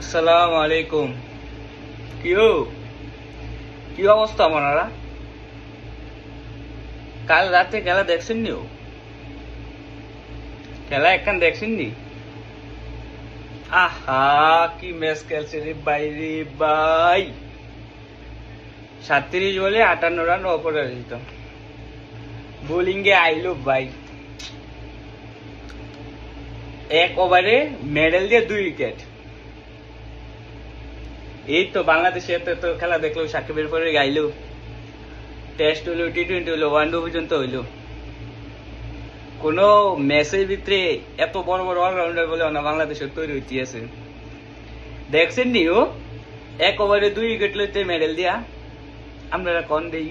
আসসালামু আলাইকুম। কি হো? কি অবস্থা আপনারা কাল রাতে খেলা দেখছেন নি ও? খেলা একখান দেখছেন নি আহা, কি ম্যাচ খেলছে রে ভাই রে ভাই। সাতত্রিশ বলে আটান্ন রান অপরাজিত বোলিং এ আইলো বাই এক ওভারে মেডেল দিয়ে দুই উইকেট এই তো বাংলাদেশে এত এত খেলা দেখল সাকিবের পরে গাইলো। টেস্ট হইল টি টোয়েন্টি হইল ওয়ান ডে পর্যন্ত হইল। কোন ম্যাচের ভিতরে এত বড় বড় অলরাউন্ডার বলে না বাংলাদেশের তৈরি হইতে আছে। দেখছেন নি এক ওভারে দুই উইকেট লইতে মেডেল দিয়া। আমরা কন দেই?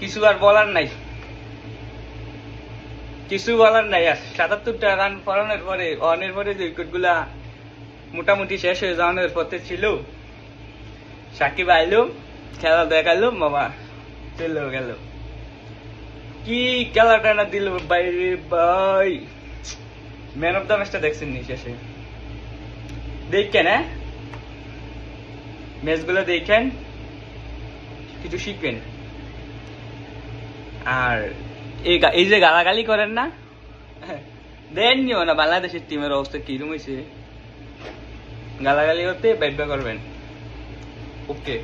কিছু আর বলার নাই। কিছু বলার নাই। আর সাতাত্তরটা রান পড়ানোর পরে অনের পরে যে উইকেটগুলা মোটামুটি শেষ হয়ে যাওয়ানোর পথে ছিল। সাকিব আইলো, খেলা দেখাল, মামা চলে গেল। কি খেলাটা না দিল বাইরে ভাই? ম্যান অফ দ্য ম্যাচটা দেখছেন নি শেষে? দেখেন হ্যাঁ? ম্যাচগুলো দেখেন, কিছু শিখবেন। আর এই যে গালাগালি করেন না, দেন নিও না বাংলাদেশের টিমের অবস্থা কিরম হয়েছে? গালাগালি করতে বাধ্য করবেন। ওকে।